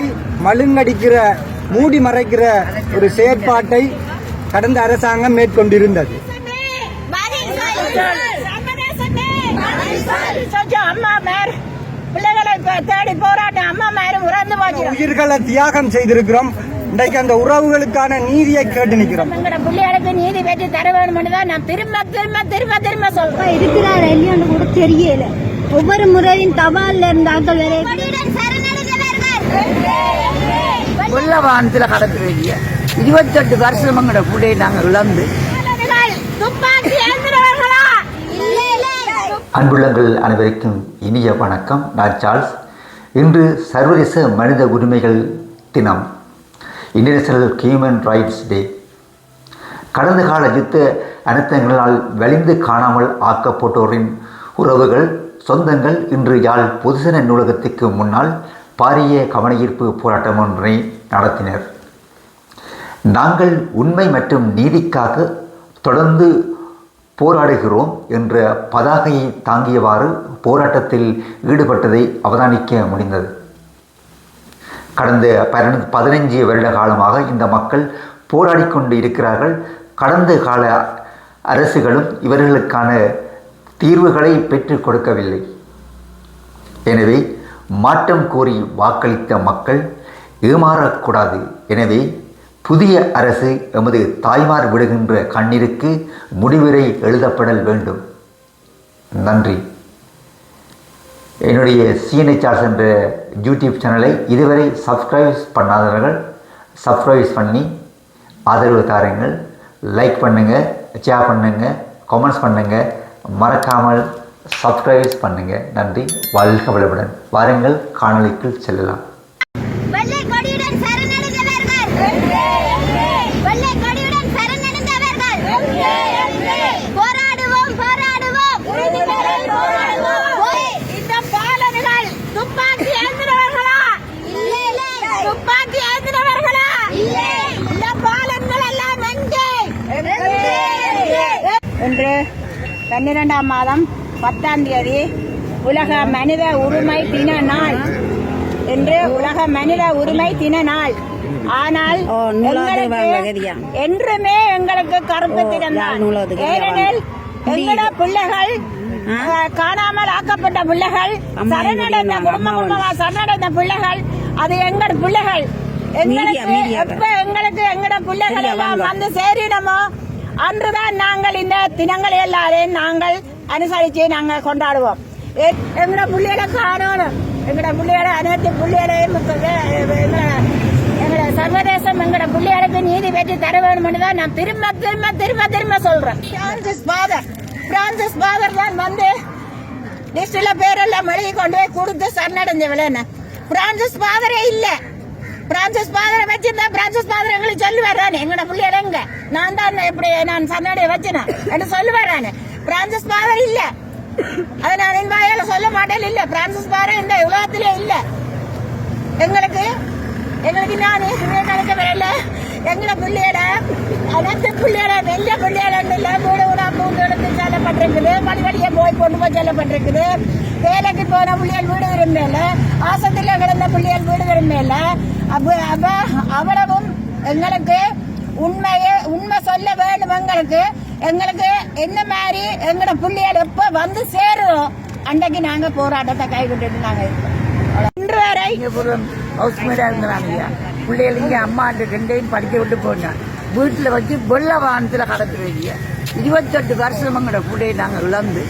உண்மைகளை மழுங்கடிக்கிற மூடி மறைக்கிற ஒரு செயற்பாட்டை கடந்த அரசாங்கம் மேற்கொண்டிருந்தது. உயிர்களை தியாகம் செய்திருக்கிறோம். இன்றைக்கு அந்த உறவுகளுக்கான நீதியை கேட்டு நிற்கிறோம். பிள்ளைகளுக்கு நீதி பெற்று தர வேணும்னு தான் நான் திரும்ப திரும்ப திரும்ப திரும்ப சொல்றேன் இருக்கிறார் இல்லையான்னு கூட தெரியல. ஒவ்வொரு முறையும் தபால்ல இருந்த ஆட்கள் வரை வெள்ள வானத்துல கடத்துறீங்க இருபத்தெட்டு வருஷம் எங்களோட புள்ளையை நாங்கள் இழந்து. அன்புள்ளங்கள் அனைவருக்கும் இனிய வணக்கம். நான் சார்ல்ஸ். இன்று சர்வதேச மனித உரிமைகள் தினம். இன்டர்நேஷனல் ஹியூமன் ரைட்ஸ் டே கடந்த கால யுத்த அனர்த்தங்களால் வலிந்து காணாமல் ஆக்கப்பட்டோரின் உறவுகள் சொந்தங்கள் இன்று யாழ் பொதுசன நூலகத்துக்கு முன்னால் பாரிய கவனஈர்ப்பு போராட்டம் ஒன்றை நடத்தினர். நாங்கள் உண்மை மற்றும் நீதிக்காக தொடர்ந்து போராடுகிறோம் என்ற பதாகையை தாங்கியவாறு போராட்டத்தில் ஈடுபட்டதை அவதானிக்க முடிந்தது. கடந்த பதினஞ்சு பதினைஞ்சு வருட காலமாக இந்த மக்கள் போராடி கொண்டு இருக்கிறார்கள். கடந்த கால அரசுகளும் இவர்களுக்கான தீர்வுகளை பெற்றுக் கொடுக்கவில்லை. எனவே மாற்றம் கோரி வாக்களித்த மக்கள் ஏமாறக்கூடாது. எனவே புதிய அரசு எமது தாய்மார் விடுகின்ற கண்ணீருக்கு முடிவுரை எழுதப்படல் வேண்டும். நன்றி. என்னுடைய சிஎன்ஹெச்ஆர்ஸ் என்ற யூடியூப் சேனலை இதுவரை சப்ஸ்கிரைப் பண்ணாதவர்கள் சப்ஸ்கிரைப் பண்ணி ஆதரவு தாருங்கள். லைக் பண்ணுங்கள் ஷேர் பண்ணுங்கள் கமெண்ட்ஸ் பண்ணுங்கள் மறக்காமல் சப்ஸ்கிரைப் பண்ணுங்கள் நன்றி. வாழ்க வளமுடன். வாருங்கள். காணொளிக்குள் செல்லலாம். வெள்ளை கொடியுடன் சரணடைந்தவர்கள். வெள்ளை கொடியுடன் சரணடைந்தவர்கள். போராடுவோம் போராடுவோம். இந்த பாலர்கள் துப்பாக்கி ஏந்திரவர்களா துப்பாக்கி ஏந்திரவர்களா இந்த பாலங்கள் எல்லாம் எங்கே இன்று பன்னிரெண்டாம் மாதம் பத்தாம் தேதி உலக மனித உரிமை தின நாள் இன்று உலக மனித உரிமை தின நாள். ஆனால் என்றுமே எங்களுக்கு கருப்பு தினம் தான் ஏனெனில் எங்களோட பிள்ளைகள் காணாமல் ஆக்கப்பட்ட பிள்ளைகள் சரணடைந்த குடும்ப குடும்பமா சரணடைந்த பிள்ளைகள் அது எங்கட பிள்ளைகள். எங்களுக்கு எப்ப எங்களுக்கு எங்கட பிள்ளைகள் எல்லாம் வந்து சேரிடமோ அன்றுதான் நாங்கள் இந்த தினங்கள் எல்லாரையும் நாங்கள் அனுசரிச்சு நாங்க கொண்டாடுவோம் எங்களோட எங்கட பிள்ளைகளை காணணும் எங்கட பிள்ளைகளை அனைத்து பிள்ளைகளையும் எங்கட சர்வதேசம் எங்கட பிள்ளைகளுக்கு நீதி பெற்று தர வேணும்னு தான் நான் திரும்ப திரும்ப திரும்ப திரும்ப சொல்றேன் பிரான்சிஸ் பாதர் பிரான்சிஸ் பாதர் தான் வந்து லிஸ்ட்ல பேரெல்லாம் மொழியை கொண்டு போய் கொடுத்து சரணடைஞ்ச விளையாண்ண பிரான்சிஸ் பாதரே இல்லை பிரான்சிஸ் பாதரை வச்சிருந்தா பிரான்சிஸ் பாதர் எங்களுக்கு சொல்லுவார் தானே எங்கட பிள்ளைகள் எங்க? நான் தான் இப்படி நான் சன்னடைய வச்சேன் என்று சொல்லுவார் தானே பிரான்சிஸ் பாதர் இல்ல. அதை நான் என் வாயால சொல்ல மாட்டேன் இல்ல. பிரான்சிஸ் பாதர் இந்த உலகத்திலே இல்ல. எங்களுக்கு எங்களுக்கு நான் நினைக்க வரல. எங்களை பிள்ளையோட அனைத்து பிள்ளையோட வெள்ள பிள்ளையோட இல்லை கூட கூட மூன்று எடுத்து செல்லப்பட்டிருக்குது வழி வழியே போய் கொண்டு போய் செல்லப்பட்டிருக்குது வேலைக்கு போன பிள்ளைகள் வீடு விரும்பல ஆசத்தில் கிடந்த பிள்ளைகள் வீடு விரும்பல அப்போ அப்போ அவ்வளவும் எங்களுக்கு உண்மையே உண்மை சொல்ல வேண்டும் எங்களுக்கு. எங்களுக்கு என்ன மாதிரி எங்களோட பிள்ளைகள் எப்போ வந்து சேருறோம் அன்றைக்கு நாங்கள் போராட்டத்தை கைவிட்டுட்டு நாங்கள் இருக்கோம். இன்று வரை இங்கப்புறம் ஹவுஸ் மேடா இருந்தாங்க பிள்ளைகள் இங்க அம்மாட்டு ரெண்டையும் படிக்க விட்டு போனாங்க வீட்டுல வச்சு வெள்ள வானத்துல கடத்துறீங்க இருபத்தெட்டு வருஷம் எங்கட பிள்ளையை நாங்க இழந்து.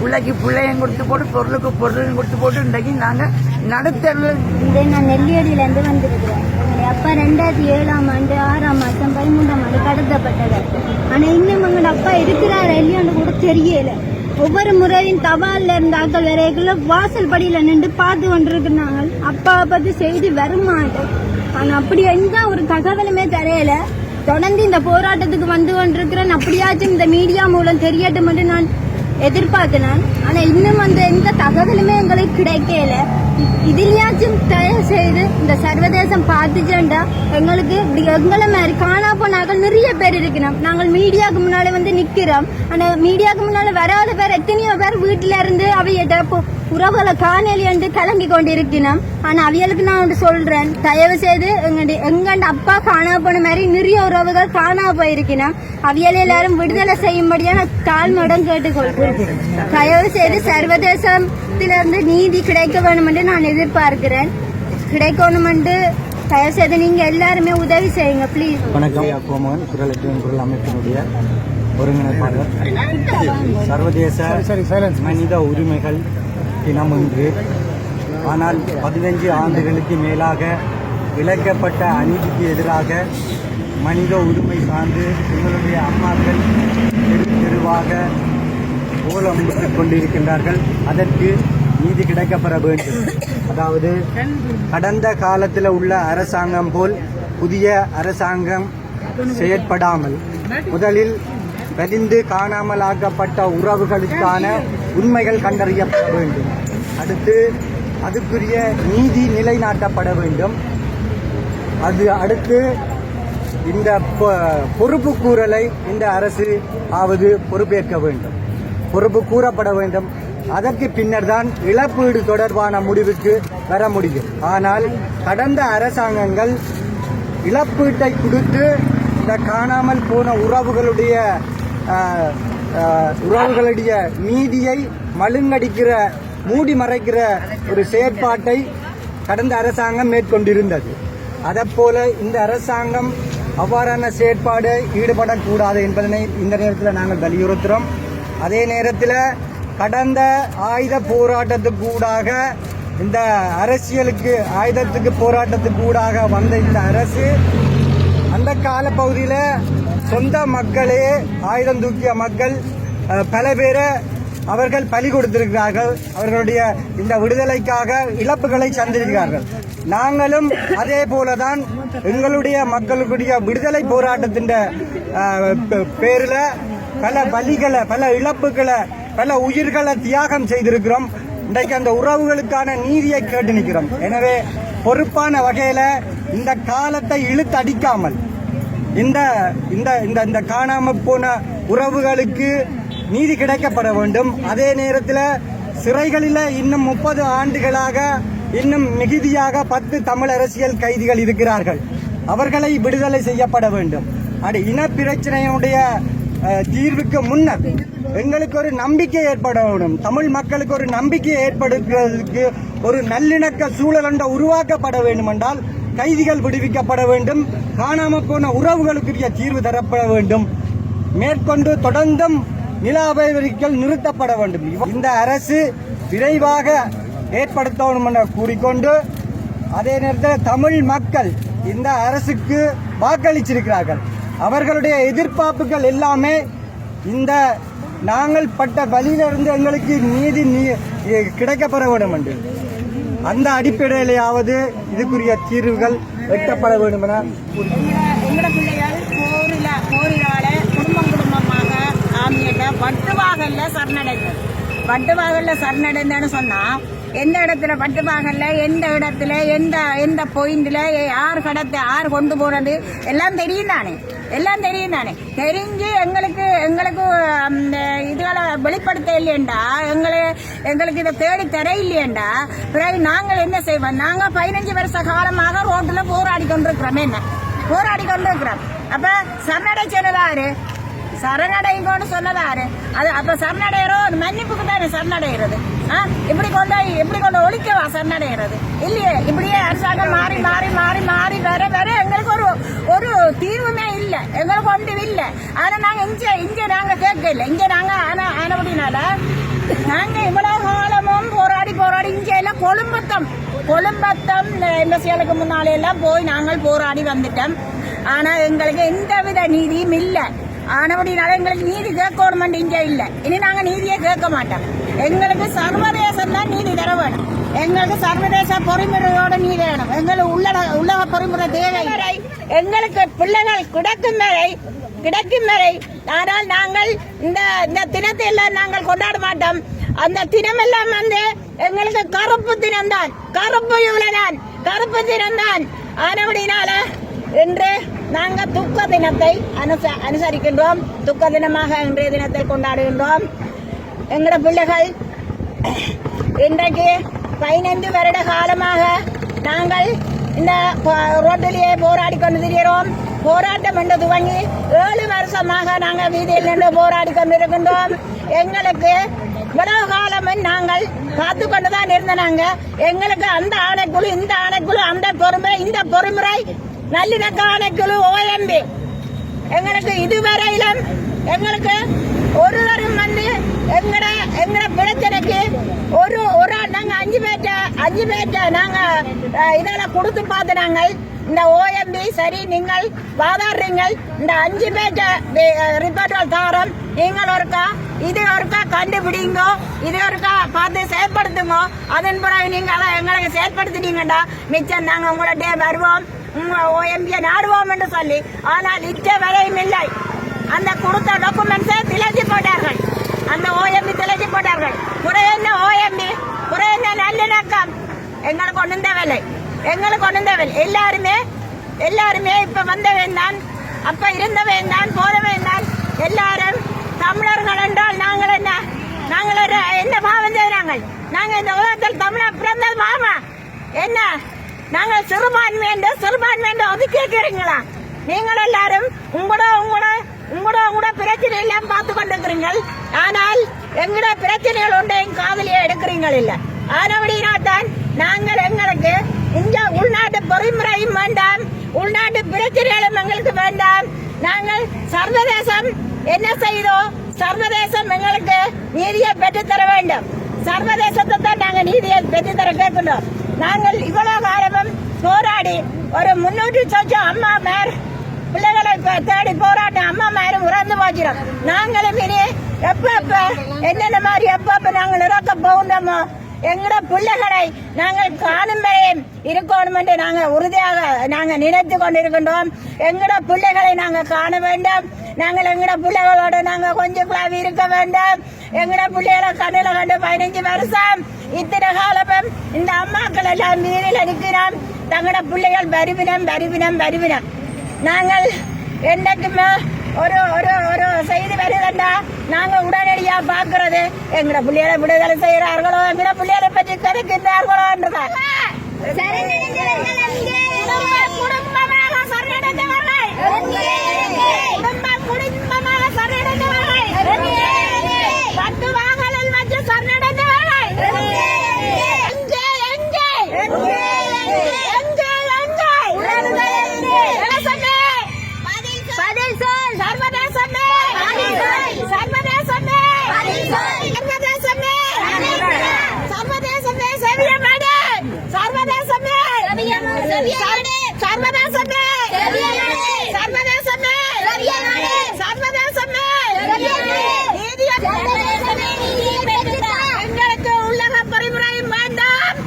பிள்ளைக்கு பிள்ளையும் கொடுத்து போட்டு பொருளுக்கு பொருளையும் கொடுத்து போட்டு இன்றைக்கு நாங்க நடுத்தரில் இந்த நான் நெல்லியடியிலேருந்து வந்திருக்கிறேன். அப்பா ரெண்டாயிரத்தி ஏழாம் ஆண்டு ஆறாம் மாதம் பதிமூன்றாம் ஆண்டு கடத்தப்பட்டவர். ஆனால் இன்னும் எங்களோட அப்பா இருக்கிறார் இல்லையான்னு கூட தெரியல. ஒவ்வொரு முறையும் தபால்ல இருந்த ஆட்கள் வரைக்குள்ள வாசல் படியில நின்று பார்த்து கொண்டிருக்கிறாங்க அப்பாவை பத்தி செய்தி வருமாட்டு ஆனா அப்படி எந்த ஒரு தகவலுமே தெரியல தொடர்ந்து இந்த போராட்டத்துக்கு வந்து கொண்டிருக்கிறேன். அப்படியாச்சும் இந்த மீடியா மூலம் தெரியட்டும் நான் எதிர்பார்த்தேன். ஆனா இன்னும் அந்த எந்த தகவலுமே எங்களுக்கு கிடைக்கல. இதுலயாச்சும் தயவு செய்து இந்த சர்வதேசம் பார்த்துச்சேன்டா எங்களுக்கு இப்படி எங்களை மாதிரி காணா போனாக்கள் நிறைய பேர் இருக்கணும் நாங்கள் மீடியாவுக்கு முன்னால வந்து நிக்கிறோம் ஆனா மீடியாவுக்கு முன்னால வராத பேர் எத்தனையோ பேர் வீட்டுல இருந்து அவையிட்ட உறவுகளை காணொலி என்று கலங்கி கொண்டு இருக்கணும் ஆனா அவியலுக்கு நான் ஒன்று சொல்றேன் தயவு செய்து எங்கண்ட எங்கண்ட அப்பா காணா போன மாதிரி நிறைய உறவுகள் காணா போயிருக்கணும் அவியல் எல்லாரும் விடுதலை செய்யும்படியா நான் கேட்டுக்கொள்கிறேன் தயவு செய்து சர்வதேசம் சர்வதேசத்திலிருந்து நீதி கிடைக்க வேணும் என்று நான் எதிர்பார்க்கிறேன். கிடைக்கணும் என்று தயவு செய்து நீங்க எல்லாருமே உதவி செய்யுங்க ப்ளீஸ் வணக்கம். கோமகன் குரல் எட்டுவன் குரல் அமைப்பினுடைய ஒருங்கிணைப்பாளர். சர்வதேச மனித உரிமைகள் தினம் இன்று. ஆனால் பதினைஞ்சு ஆண்டுகளுக்கு மேலாக இழைக்கப்பட்ட அநீதிக்கு எதிராக மனித உரிமை சார்ந்து எங்களுடைய அம்மாக்கள் தெரு தெருவாக கோலம் கொண்டிருக்கின்றார்கள். அதற்கு நீதி கிடைக்கப்பெற வேண்டும். அதாவது கடந்த காலத்தில் உள்ள அரசாங்கம் போல் புதிய அரசாங்கம் செயற்படாமல் முதலில் பதிந்து காணாமலாக்கப்பட்ட உறவுகளுக்கான உண்மைகள் கண்டறியப்பட வேண்டும். அடுத்து அதுக்குரிய நீதி நிலைநாட்டப்பட வேண்டும். அது அடுத்து இந்த பொ- பொறுப்பு கூறலை இந்த அரசு ஆவது பொறுப்பேற்க வேண்டும். பொறுப்பு கூறப்பட வேண்டும். அதற்கு பின்னர் தான் இழப்பீடு தொடர்பான முடிவுக்கு வர முடியும். ஆனால் கடந்த அரசாங்கங்கள் இழப்பீட்டை கொடுத்து இந்த காணாமல் போன உறவுகளுடைய உறவுகளுடைய நீதியை மழுங்கடிக்கிற மூடி மறைக்கிற ஒரு செயற்பாட்டை கடந்த அரசாங்கம் மேற்கொண்டிருந்தது. அதைப்போல இந்த அரசாங்கம் அவ்வாறான செயற்பாடு ஈடுபடக்கூடாது என்பதனை இந்த நேரத்தில் நாங்கள் வலியுறுத்துகிறோம். அதே நேரத்தில் கடந்த ஆயுத போராட்டத்துக்கு ஊடாக இந்த அரசியலுக்கு ஆயுதத்துக்கு போராட்டத்துக்கு ஊடாக வந்த இந்த அரசு அந்த காலப்பகுதியில் சொந்த மக்களே ஆயுதம் தூக்கிய மக்கள் பல பேரை அவர்கள் பலி கொடுத்திருக்கிறார்கள். அவர்களுடைய இந்த விடுதலைக்காக இழப்புகளை சந்திருக்கிறார்கள் நாங்களும் அதே போலதான் எங்களுடைய மக்களுடைய விடுதலை போராட்டத்தின் பேரில் பே- பல பலிகளை பல இழப்புகளை பல உயிர்களை தியாகம் செய்திருக்கிறோம். இன்றைக்கு அந்த உறவுகளுக்கான நீதியை கேட்டு நிற்கிறோம். எனவே பொறுப்பான வகையில் இந்த காலத்தை இழுத்தடிக்காமல் இந்த இந்த இந்த இந்த காணாம போன உறவுகளுக்கு நீதி கிடைக்கப்பட வேண்டும். அதே நேரத்தில் சிறைகளில் இன்னும் முப்பது ஆண்டுகளாக இன்னும் மிகுதியாக பத்து தமிழ் அரசியல் கைதிகள் இருக்கிறார்கள். அவர்களை விடுதலை செய்யப்பட வேண்டும். அது இன பிரச்சனையுடைய தீர்வுக்கு முன்னர் எங்களுக்கு ஒரு நம்பிக்கை ஏற்பட வேண்டும். தமிழ் மக்களுக்கு ஒரு நம்பிக்கை ஏற்படுத்துவதற்கு ஒரு நல்லிணக்க சூழல் ஒன்று உருவாக்கப்பட வேண்டும் என்றால் கைதிகள் விடுவிக்கப்பட வேண்டும். காணாம போன உறவுகளுக்குரிய தீர்வு தரப்பட வேண்டும். மேற்கொண்டு தொடர்ந்தும் நில அபகரிக்கல் நிறுத்தப்பட வேண்டும். இந்த அரசு விரைவாக ஏற்படுத்தணும் என கூறிக்கொண்டு அதே நேரத்தில் தமிழ் மக்கள் இந்த அரசுக்கு வாக்களிச்சிருக்கிறார்கள். அவர்களுடைய எதிர்பார்ப்புகள் எல்லாமே இந்த நாங்கள் பட்ட வழியிலிருந்து எங்களுக்கு நீதி நீ- கிடைக்கப்பெற வேண்டும் என்று. அந்த அடிப்படையிலேயாவது இதுக்குரிய தீர்வுகள் எட்டப்பட வேண்டும் என குடும்பம் குடும்பமாக ஆமியில பட்டுவாகல்ல சரணடைந்தது. பட்டுவாகல்ல சரணடைந்தேன்னு சொன்னா எந்த இடத்துல பட்டு பட்டுவாகல்ல எந்த இடத்துல எந்த எந்த பாயிண்ட்ல யார் கடத்த யார் கொண்டு போறது எல்லாம் தெரியும் தானே? எல்லாம் தெரியும் தானே? தெரிஞ்சு எங்களுக்கு எங்களுக்கு அந்த இதுகளை வெளிப்படுத்த இல்லையண்டா? எங்களை எங்களுக்கு இதை தேடி தர இல்லையண்டா? பிறகு நாங்கள் என்ன செய்வோம்? நாங்கள் பதினஞ்சு வருஷ காலமாக ரோட்டில் போராடி கொண்டிருக்கிறோம். என்ன? போராடி கொண்டிருக்கிறோம். அப்ப சரணடை சொன்னதாரு சரணடைங்கன்னு சொன்னதாரு அது அப்ப சரணடைகிறோம் மன்னிப்புக்கு தானே சரணடைகிறது ஆ? இப்படி கொண்டு இப்படி கொண்டு ஒழிக்கவா சரணடைகிறது இல்லையே இப்படியே அரசாங்கம் மாறி மாறி மாறி மாறி வர வர எங்களுக்கு ஒரு ஒரு தீர்வுமே இல்லை. எங்களுக்கு ஒன்றும் இல்லை. ஆனா நாங்க இங்க இங்க நாங்க கேட்கல. இங்க நாங்க ஆனா ஆனபடினால நாங்க இவ்வளவு காலமும் போராடி போராடி இங்க எல்லாம் கொழும்பத்தம் கொழும்பத்தம் இந்த சேலுக்கு முன்னாலே எல்லாம் போய் நாங்கள் போராடி வந்துட்டோம். ஆனா எங்களுக்கு எந்தவித நீதியும் இல்லை. ஆனபடினால எங்களுக்கு நீதி கேட்கணும் இங்க இல்ல. இனி நாங்க நீதியே கேட்க மாட்டோம். எங்களுக்கு சர்வதேசம் தான் நீதி தர வேணும் எங்களுக்கு சர்வதேச பொறிமுறையோட நீதி வேணும். எங்களுக்கு உலக உலக பொறிமுறை தேவை. எங்களுக்கு பிள்ளைகள் கிடக்கும் வரை கிடைக்கும் வரை ஆனால் நாங்கள் இந்த இந்த தினத்தை எல்லாம் நாங்கள் கொண்டாட மாட்டோம். அந்த தினமெல்லாம் வந்து எங்களுக்கு கருப்பு தினம்தான். கருப்பு யுவலதான் கருப்பு தினம்தான். ஆனபடினால இன்று நாங்கள் துக்க தினத்தை அனுச- அனுசரிக்கின்றோம். துக்க தினமாக இன்றைய தினத்தை கொண்டாடுகின்றோம். எங்களோட பிள்ளைகள் இன்றைக்கு பதினைந்து வருட காலமாக நாங்கள் இந்த ரோட்டிலேயே போராடி கொண்டு திரிகிறோம் போராட்டம் என்று துவங்கி ஏழு வருஷமாக நாங்கள் வீதியில் நின்று போராடி கொண்டிருக்கின்றோம். எங்களுக்கு இவ்வளவு காலமும் நாங்கள் காத்து கொண்டுதான் இருந்தனாங்க. எங்களுக்கு அந்த ஆணைக்குழு இந்த ஆணைக்குழு அந்த பொறுமை இந்த பொறுமுறை நல்லிணக்க ஆணைக்குழு ஓஎம்பி எங்களுக்கு இதுவரையிலும் எங்களுக்கு ஒருவரும் வந்து எங்கட எங்கட பிரச்சனைக்கு ஒரு ஒரு நாங்க அஞ்சு பேர்ட்ட அஞ்சு பேர்ட்ட நாங்க இதெல்லாம் கொடுத்து பார்த்து நாங்கள் இந்த ஓஎம்பி சரி நீங்கள் வாதாடுறீங்கள் இந்த அஞ்சு பேர்ட்ட ரிப்போர்ட்டல் தாரம். நீங்கள் ஒருக்கா இது ஒருக்கா கண்டுபிடிங்க இது ஒருக்கா பார்த்து செயற்படுத்துங்க அதன் பிறகு நீங்கள் அதை எங்களுக்கு செயல்படுத்தினீங்கடா மிச்சம் நாங்கள் உங்கள்கிட்ட வருவோம். உங்க ஓஎம்பியை நாடுவோம் என்று சொல்லி. ஆனால் இச்ச வரையும் இல்லை. அந்த கொடுத்த டாக்குமெண்ட்ஸை திளைச்சி போட்டார்கள். அந்த ஓஎம்பி திளைச்சி போட்டார்கள். குறை என்ன ஓஎம்பி குறை என்ன நல்லிணக்கம்? எங்களுக்கு ஒன்றும் தேவையில்லை. எங்களுக்கு ஒன்றும் தேவையில்லை. எல்லாருமே எல்லாருமே இப்போ வந்தவன் தான். அப்போ இருந்தவன் தான் போதவன் தான். எல்லாரும் தமிழர்கள் என்றால் நாங்கள் என்ன? நாங்கள் ஒரு என்ன பாவம் செய்கிறாங்க நாங்கள்? இந்த உலகத்தில் தமிழர் பிறந்தது மாமா என்ன? நாங்கள் சிறுபான்மை என்று சிறுபான்மை என்று ஒதுக்கி வைக்கிறீங்களா? நீங்கள் எல்லாரும் உங்களோட உங்களோட உங்களோட உங்களோட பிரச்சனை எல்லாம் பார்த்து கொண்டிருக்கிறீர்கள். ஆனால் எங்களோட பிரச்சனைகள் ஒன்றையும் காதலியே எடுக்கிறீங்கள் இல்லை. ஆனபடினால் தான் நாங்கள் எங்களுக்கு இந்த உள்நாட்டு பொறிமுறையும் வேண்டாம். உள்நாட்டு பிரச்சனைகளும் எங்களுக்கு வேண்டாம். நாங்கள் சர்வதேசம் என்ன செய்தோம் சர்வதேசம் எங்களுக்கு நீதியை பெற்றுத்தர வேண்டும். சர்வதேசத்தை தான் நாங்கள் நீதியை பெற்றுத்தர கேட்கின்றோம். நாங்கள் இவ்வளவு காலமும் போராடி ஒரு முன்னூற்றி சொச்சம் அம்மா மேர் பிள்ளைகளை தேடி போராட்டம் அம்மா மேரும் உறந்து போச்சிடும் நாங்களும் இனி எப்ப எப்ப என்னென்ன மாதிரி எப்ப எப்ப நாங்கள் இறக்க போகணுமோ எங்கட பிள்ளைகளை நாங்கள் காணும் வரையும் இருக்கணும் என்று நாங்கள் உறுதியாக நாங்கள் நினைத்து கொண்டிருக்கின்றோம். எங்கட பிள்ளைகளை நாங்கள் காண வேண்டும். நாங்கள் எங்கட பிள்ளைகளோட நாங்கள் கொஞ்சம் குழாவி இருக்க வேண்டும். எங்கட பிள்ளைகளை கண்ணில் கண்டு பதினஞ்சு வருஷம் இத்தனை காலமும் இந்த அம்மாக்கள் எல்லாம் வீரில் இருக்கிறோம். தங்களோட பிள்ளைகள் வருவினம் வருவினம் வருவினம். நாங்கள் என்னைக்குமே ஒரு ஒரு ஒரு செய்தி வருதுண்டா? நாங்க உடனடியா பாக்குறது எங்கட பிள்ளைகளை விடுதலை செய்யறார்களோ எங்கட பிள்ளைகளை பற்றி கருக்கின்றார்களோ என்றுதான் குடும்பமாக சரணடைந்தவர்கள் குடும்பம் குடும்பமாக சரணடைந்தவர்கள் பத்து வாகலில் வச்சு சரணடைந்தவர்கள் எங்கே எங்கே எங்கே எங்கே எங்கே இலசமே பதில் சொல் சர்வதேசமே சர்வதேசமே சர்வதேசமே சர்வதேசமே செவியமாடு சர்வதேசமே சர்வதேசமே சர்வதேசமே சர்வதேசமே நீதியை எங்களுக்கு உள்ளக பரிமுறையும் வேண்டாம்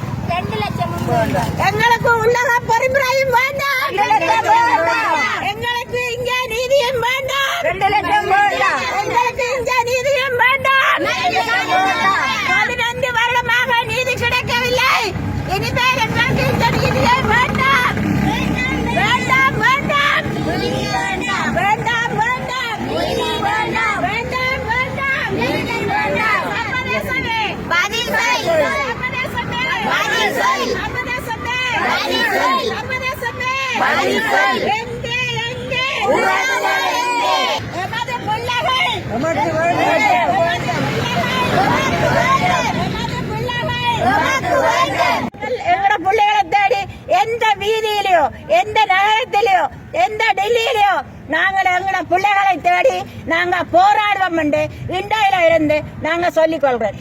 எங்களுக்கு உள்ளக பரிமுறையும் வேண்டாம். எங்களுக்கு இங்க நீதியும் வேண்டாம். எங்களுக்கு இங்க நீதியும் வேண்டாம். பதினைந்து வருடமாக நீதி கிடைக்கவில்லை. இனிமேல் எங்களுக்கு இந்த நீதியை வேண்டாம். வேண்டாம் வேண்டாம். வேண்டாம் வேண்டாம். வேண்டாம் வேண்டாம். சர்வதேசமே. பதில் சர்வதேசமே. பதில் சர்வதேசமே எந்த வீதியிலயோ எந்த நகரத்திலயோ எந்த டெல்லியிலயோ நாங்கள் எங்களோட பிள்ளைகளை தேடி நாங்க போராடுவோம் என்று இண்டையில இருந்து நாங்க சொல்லிக் கொள்றோம்